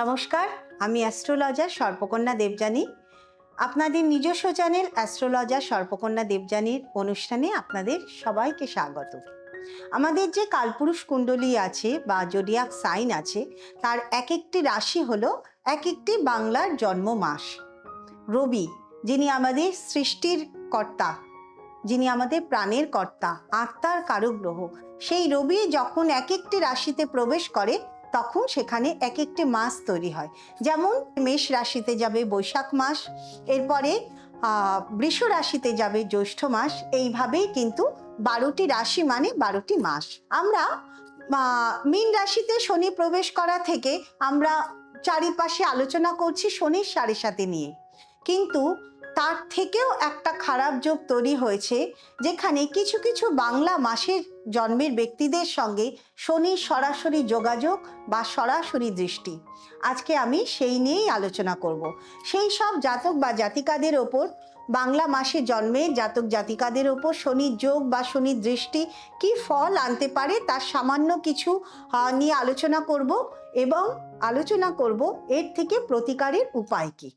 নমস্কার, আমি অ্যাস্ট্রোলজার সর্পকন্যা দেবযানী। আপনাদের নিজস্ব চ্যানেল অ্যাস্ট্রোলজার সর্পকন্যা দেবযানীর অনুষ্ঠানে আপনাদের সবাইকে স্বাগত। আমাদের যে কালপুরুষ কুণ্ডলী আছে বা জোডিয়াক সাইন আছে, তার এক একটি রাশি হলো এক একটি বাংলার জন্ম মাস রবি, যিনি আমাদের সৃষ্টির কর্তা, যিনি আমাদের প্রাণের কর্তা, আত্মার কারক গ্রহ সেই রবি যখন এক একটি রাশিতে প্রবেশ করে তখন সেখানে এক একটি মাস তৈরি হয়। যেমন মেষ রাশিতে যাবে বৈশাখ মাস, এরপরে বৃষ রাশিতে যাবে জ্যৈষ্ঠ মাস, এইভাবেই কিন্তু বারোটি রাশি মানে বারোটি মাস। আমরা মীন রাশিতে শনি প্রবেশ করা থেকে আমরা চারিপাশে আলোচনা করছি শনির সাড়ে সাথে নিয়ে। কিন্তু তার থেকেও একটা খারাপ যোগ তৈরি হয়েছে, যেখানে কিছু কিছু বাংলা মাসের জন্মের ব্যক্তিদের সঙ্গে শনির সরাসরি যোগাযোগ বা সরাসরি দৃষ্টি। আজকে আমি সেই নিয়েই আলোচনা করব। সেই সব জাতক বা জাতিকাদের ওপর, বাংলা মাসে জন্মের জাতক জাতিকাদের ওপর শনির যোগ বা শনির দৃষ্টি কি ফল আনতে পারে তার সামান্য কিছু নিয়ে আলোচনা করব এবং আলোচনা করব এর থেকে প্রতিকারের উপায় কি।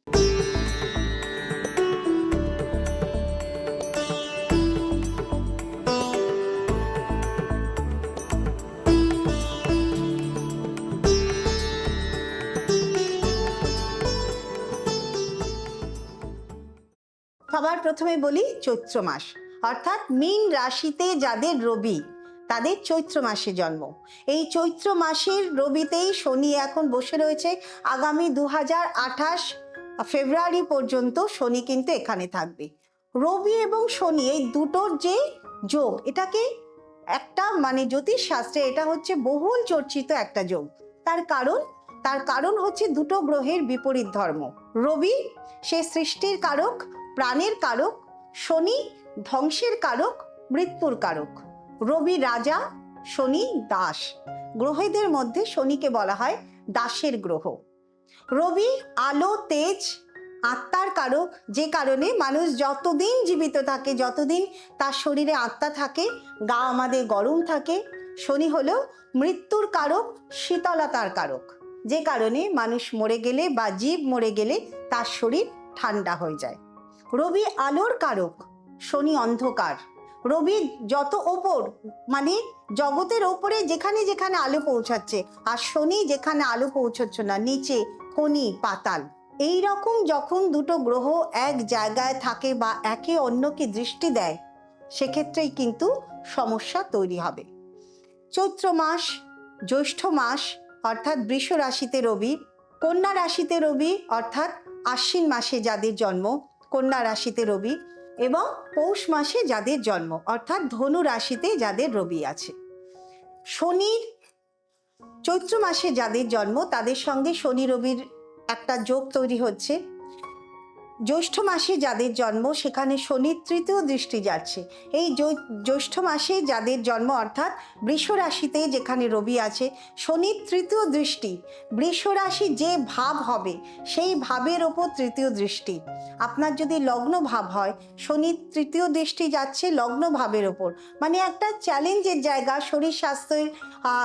সবার প্রথমে বলি চৈত্র মাস। অর্থাৎ মীন রাশিতে যাদের রবি, তাদের চৈত্র মাসে জন্ম। এই চৈত্র মাসের রবিতেই শনি এখন বসে রয়েছে। আগামী দু আঠাশ ফেব্রুয়ারি পর্যন্ত শনি কিন্তু এখানে থাকবে। রবি এবং শনি এই দুটোর যে যোগ, এটাকে একটা মানে জ্যোতিষ শাস্ত্রে এটা হচ্ছে বহুল চর্চিত একটা যোগ। তার কারণ তার কারণ হচ্ছে দুটো গ্রহের বিপরীত ধর্ম। রবি সে সৃষ্টির কারক প্রাণের কারক, শনি ধ্বংসের কারক, মৃত্যুর কারক। রবি রাজা, শনি দাস। গ্রহেদের মধ্যে শনিকে বলা হয় দাসের গ্রহ। রবি আলো, তেজ, আত্মার কারক, যে কারণে মানুষ যতদিন জীবিত থাকে, যতদিন তার শরীরে আত্মা থাকে, গা আমাদের গরম থাকে, শনি হলো মৃত্যুর কারক, শীতলতার কারক। যে কারণে মানুষ মরে গেলে বা জীব মরে গেলে তার শরীর ঠান্ডা হয়ে যায়। রবি আলোর কারক, শনি অন্ধকার। রবি যত ওপর মানে জগতের ওপরে যেখানে যেখানে আলো পৌঁছাচ্ছে, আর শনি যেখানে আলো পৌঁছচ্ছে না, নিচে খনি, পাতাল। এই রকম যখন দুটো গ্রহ এক জায়গায় থাকে বা একে অন্যকে দৃষ্টি দেয়, সেক্ষেত্রেই কিন্তু সমস্যা তৈরি হবে। চৈত্র মাস, জ্যৈষ্ঠ মাস, অর্থাৎ বৃষ রাশিতে রবি, কন্যা রাশিতে রবি, অর্থাৎ আশ্বিন মাসে যাদের জন্ম কন্যা রাশিতে রবি এবং পৌষ মাসে যাদের জন্ম, অর্থাৎ ধনু রাশিতে যাদের রবি আছে। শনির চৈত্র মাসে যাদের জন্ম, তাদের সঙ্গে শনি রবির একটা যোগ তৈরি হচ্ছে। জ্যৈষ্ঠ মাসে যাদের জন্ম, সেখানে শনির তৃতীয় দৃষ্টি যাচ্ছে। এই জ্যৈষ্ঠ মাসে যাদের জন্ম, অর্থাৎ বৃষ রাশিতে যেখানে রবি আছে শনির তৃতীয় দৃষ্টি। বৃষ রাশি যে ভাব হবে, সেই ভাবের ওপর তৃতীয় দৃষ্টি। আপনার যদি লগ্ন ভাব হয় শনির তৃতীয় দৃষ্টি যাচ্ছে লগ্ন ভাবের ওপর। মানে একটা চ্যালেঞ্জের জায়গা, শরীর স্বাস্থ্যের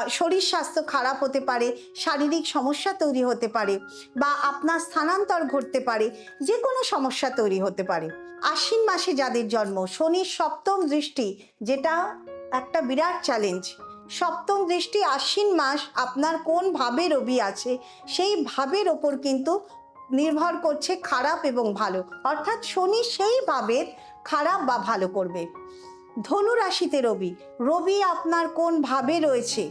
শরীর স্বাস্থ্য খারাপ হতে পারে, শারীরিক সমস্যা তৈরি হতে পারে, বা আপনার স্থানান্তর ঘটতে পারে যে কোনো সমস্যা তৈরি হতে পারে। আশ্বিন মাসে যাদের জন্ম, শনির সপ্তম দৃষ্টি যেটা একটা বিরাট চ্যালেঞ্জ সপ্তম দৃষ্টি আশ্বিন মাস আপনার কোন ভাবে রবি আছে, সেই ভাবের ওপর কিন্তু নির্ভর করছে খারাপ এবং ভালো। অর্থাৎ শনি সেই ভাবের খারাপ বা ভালো করবে। ধনু রাশিতে রবি রবি আপনার কোন ভাবে রয়েছে,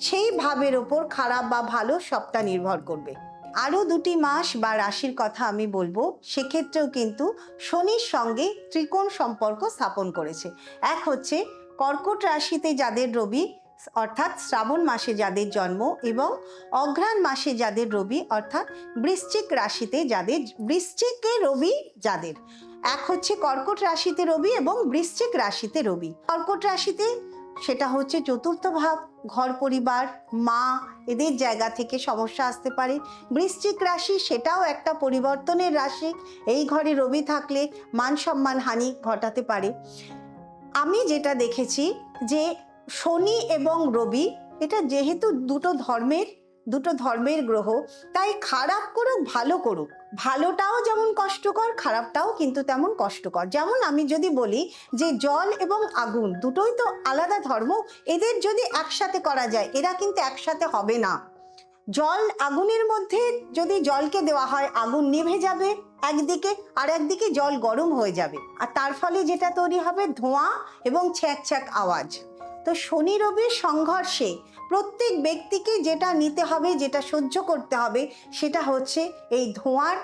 সেই ভাবের ওপর খারাপ বা ভালো সবটা নির্ভর করবে। আরও দুটি মাস বা রাশির কথা আমি বলব, সেক্ষেত্রেও কিন্তু শনির সঙ্গে ত্রিকোণ সম্পর্ক স্থাপন করেছে। এক হচ্ছে কর্কট রাশিতে যাদের রবি, অর্থাৎ শ্রাবণ মাসে যাদের জন্ম এবং অঘ্রাণ মাসে যাদের রবি, অর্থাৎ বৃশ্চিক রাশিতে যাদের, বৃশ্চিকে রবি যাদের। এক হচ্ছে কর্কট রাশিতে রবি এবং বৃশ্চিক রাশিতে রবি। কর্কট রাশিতে সেটা হচ্ছে চতুর্থ ভাব ঘর পরিবার, মা, এদের জায়গা থেকে সমস্যা আসতে পারে। বৃশ্চিক রাশি সেটাও একটা পরিবর্তনের রাশি। এই ঘরে রবি থাকলে মান সম্মান হানি ঘটাতে পারে। আমি যেটা দেখেছি যে শনি এবং রবি, এটা যেহেতু দুটো ধর্মের দুটো ধর্মের গ্রহ, তাই খারাপ করুক, ভালো করুক। ভালোটাও যেমন কষ্টকর, খারাপটাও কিন্তু তেমন কষ্টকর। যেমন আমি যদি বলি যে জল এবং আগুন দুটোই তো আলাদা ধর্ম, এদের যদি একসাথে করা যায়, এরা কিন্তু একসাথে হবে না। জল, আগুনের মধ্যে যদি জলকে দেওয়া হয়, আগুন নিভে যাবে একদিকে, আর একদিকে জল গরম হয়ে যাবে। আর তার ফলে যেটা তৈরি হবে ধোঁয়া এবং ছ্যাক ছ্যাক আওয়াজ। তো শনি রবির সংঘর্ষে প্রত্যেক ব্যক্তিকে যেটা নিতে হবে, যেটা সহ্য করতে হবে, সেটা হচ্ছে এই ধোঁয়ার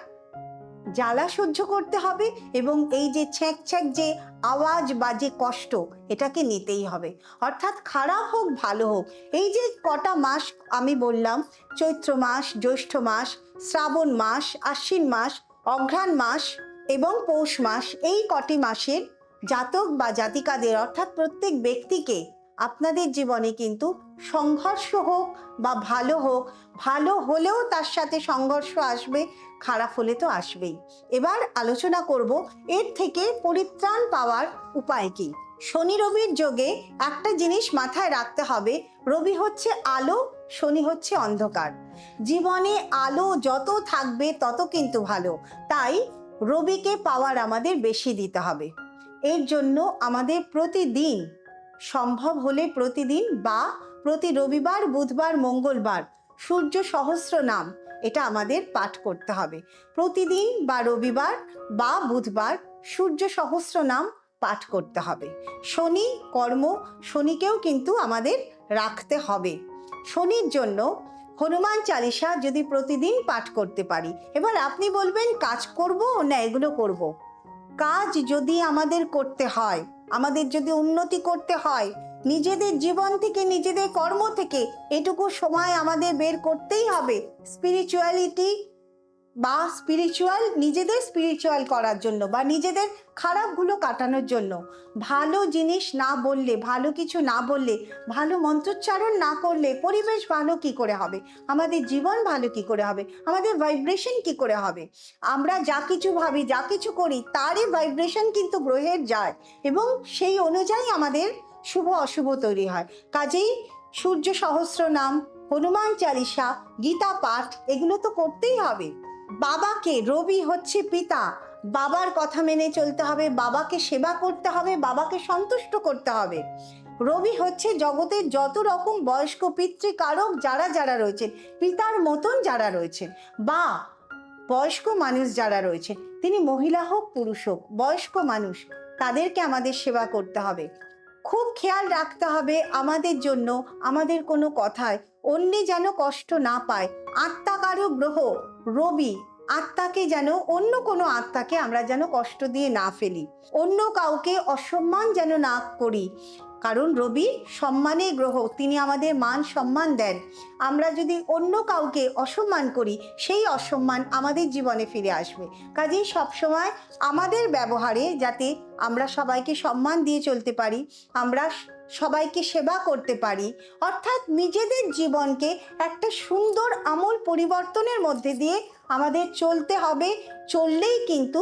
জ্বালা সহ্য করতে হবে এবং এই যে ছ্যাঁক ছ্যাঁক যে আওয়াজ বা যে কষ্ট, এটাকে নিতেই হবে। অর্থাৎ খারাপ হোক, ভালো হোক, এই যে কটা মাস আমি বললাম, চৈত্র মাস, জ্যৈষ্ঠ মাস, শ্রাবণ মাস, আশ্বিন মাস, অঘ্রাণ মাস এবং পৌষ মাস, এই কটি মাসের জাতক বা জাতিকাদের অর্থাৎ প্রত্যেক ব্যক্তিকে আপনাদের জীবনে কিন্তু সংঘর্ষ হোক বা ভালো হোক, ভালো হলেও তার সাথে সংঘর্ষ আসবে, খারাপ হলে তো আসবেই। এবার আলোচনা করব এর থেকে পরিত্রাণ পাওয়ার উপায় কি? শনি রবির যোগে একটা জিনিস মাথায় রাখতে হবে, রবি হচ্ছে আলো, শনি হচ্ছে অন্ধকার। জীবনে আলো যত থাকবে তত কিন্তু ভালো, তাই রবিকে পাওয়ার আমাদের বেশি দিতে হবে। এর জন্য আমাদের প্রতিদিন সম্ভব হলে প্রতিদিন বা প্রতি রবিবার, বুধবার, মঙ্গলবার সূর্য সহস্র নাম এটা আমাদের পাঠ করতে হবে। প্রতিদিন বা রবিবার বা বুধবার সূর্য সহস্র নাম পাঠ করতে হবে। শনি কর্ম, শনিকেও কিন্তু আমাদের রাখতে হবে। শনির জন্য হনুমান চালিসা যদি প্রতিদিন পাঠ করতে পারি, এবার আপনি বলবেন, কাজ করব না এগুলো করব। কাজ যদি আমাদের করতে হয় আমাদের যদি উন্নতি করতে হয়, নিজেদের জীবন থেকে, নিজেদের কর্ম থেকে, এটুকু সময় আমাদের বের করতেই হবে। স্পিরিচুয়ালিটি বা স্পিরিচুয়াল নিজেদের স্পিরিচুয়াল করার জন্য বা নিজেদের খারাপগুলো কাটানোর জন্য। ভালো জিনিস না বললে, ভালো কিছু না বললে, ভালো মন্ত্রোচ্চারণ না করলে পরিবেশ ভালো কি করে হবে? আমাদের জীবন ভালো কি করে হবে? আমাদের ভাইব্রেশন কি করে হবে? আমরা যা কিছু ভাবি, যা কিছু করি, তারই ভাইব্রেশন কিন্তু গ্রহের যায় এবং সেই অনুযায়ী আমাদের শুভ অশুভ তৈরি হয়। কাজেই সূর্য সহস্র নাম, হনুমান চালিসা, গীতা পাঠ, এগুলো তো করতেই হবে। বাবাকে রবি হচ্ছে পিতা। বাবার কথা মেনে চলতে হবে, বাবাকে সেবা করতে হবে, বাবাকে সন্তুষ্ট করতে হবে। রবি হচ্ছে জগতের যত রকম বয়স্ক পিতৃকারক যারা যারা রয়েছেন, পিতার মতন যারা রয়েছেন, বা বয়স্ক মানুষ যারা রয়েছে তিনি মহিলা হোক, পুরুষ হোক, বয়স্ক মানুষ, তাদেরকে আমাদের সেবা করতে হবে। খুব খেয়াল রাখতে হবে আমাদের জন্য, আমাদের কোনো কথায় অন্যে যেন কষ্ট না পায়। আত্মাকারক গ্রহ, রবি। আত্মাকে যেন, অন্য কোনো আত্মাকে আমরা যেন কষ্ট দিয়ে না ফেলি। অন্য কাউকে অসম্মান যেন না করি। কারণ রবি সম্মানের গ্রহ, তিনি আমাদের মান সম্মান দেন। আমরা যদি অন্য কাউকে অসম্মান করি, সেই অসম্মান আমাদের জীবনে ফিরে আসবে। কাজেই সবসময় আমাদের ব্যবহারে যাতে আমরা সবাইকে সম্মান দিয়ে চলতে পারি, আমরা সবাইকে সেবা করতে পারি, অর্থাৎ নিজেদের জীবনকে একটা সুন্দর আমল পরিবর্তনের মধ্যে দিয়ে আমাদের চলতে হবে। চললেই কিন্তু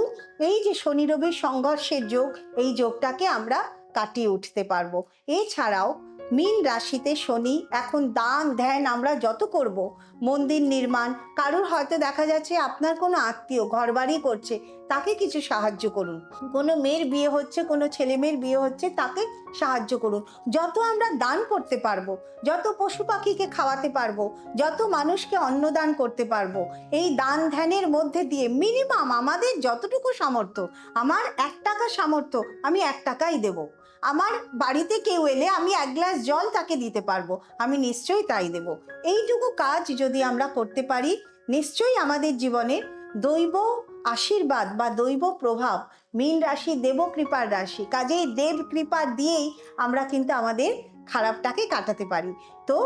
এই যে শনি রবির সংঘর্ষের যোগ, এই যোগটাকে আমরা কাটিয়ে উঠতে পারব। এছাড়াও মীন রাশিতে শনি এখন দান, ধ্যান আমরা যত করব, মন্দির নির্মাণ, কারোর হয়তো দেখা যাচ্ছে আপনার কোনো আত্মীয় ঘরবাড়ি করছে, তাকে কিছু সাহায্য করুন। কোনো মেয়ের বিয়ে হচ্ছে, কোনো ছেলে মেয়ের বিয়ে হচ্ছে, তাকে সাহায্য করুন। যত আমরা দান করতে পারব, যত পশু পাখিকে খাওয়াতে পারব, যত মানুষকে অন্নদান করতে পারব, এই দান, ধ্যানের মধ্যে দিয়ে মিনিমাম আমাদের যতটুকু সামর্থ্য, আমার এক টাকা সামর্থ্য আমি এক টাকাই দেব। আমার বাড়িতে কেউ এলে আমি এক গ্লাস জল তাকে দিতে পারব। আমি নিশ্চয়ই তাই দেব। এইটুকু কাজ যদি আমরা করতে পারি, নিশ্চয়ই আমাদের জীবনে দৈব আশীর্বাদ বা দৈব প্রভাব, মীন রাশি, দেব কৃপার রাশি, কাজেই দেব কৃপা দিয়েই আমরা কিন্তু আমাদের খারাপটাকে কাটাতে পারি। তো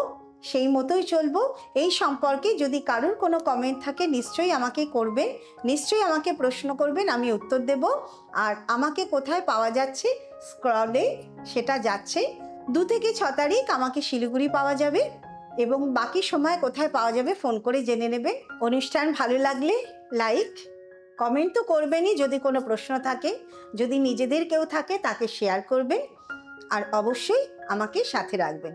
সেই মতোই চলবো। এই সম্পর্কে যদি কারোর কোনো কমেন্ট থাকে, নিশ্চয়ই আমাকে করবেন। নিশ্চয়ই আমাকে প্রশ্ন করবেন, আমি উত্তর দেব। আর আমাকে কোথায় পাওয়া যাচ্ছে স্ক্রলে সেটা যাচ্ছে। দু থেকে ছ তারিখ আমাকে শিলিগুড়ি পাওয়া যাবে এবং বাকি সময় কোথায় পাওয়া যাবে ফোন করে জেনে নেবে অনুষ্ঠান ভালো লাগলে লাইক কমেন্ট তো করবেনই যদি কোনো প্রশ্ন থাকে। যদি নিজেদের কেউ থাকে তাকে শেয়ার করবেন। আর অবশ্যই আমাকে সাথে রাখবেন।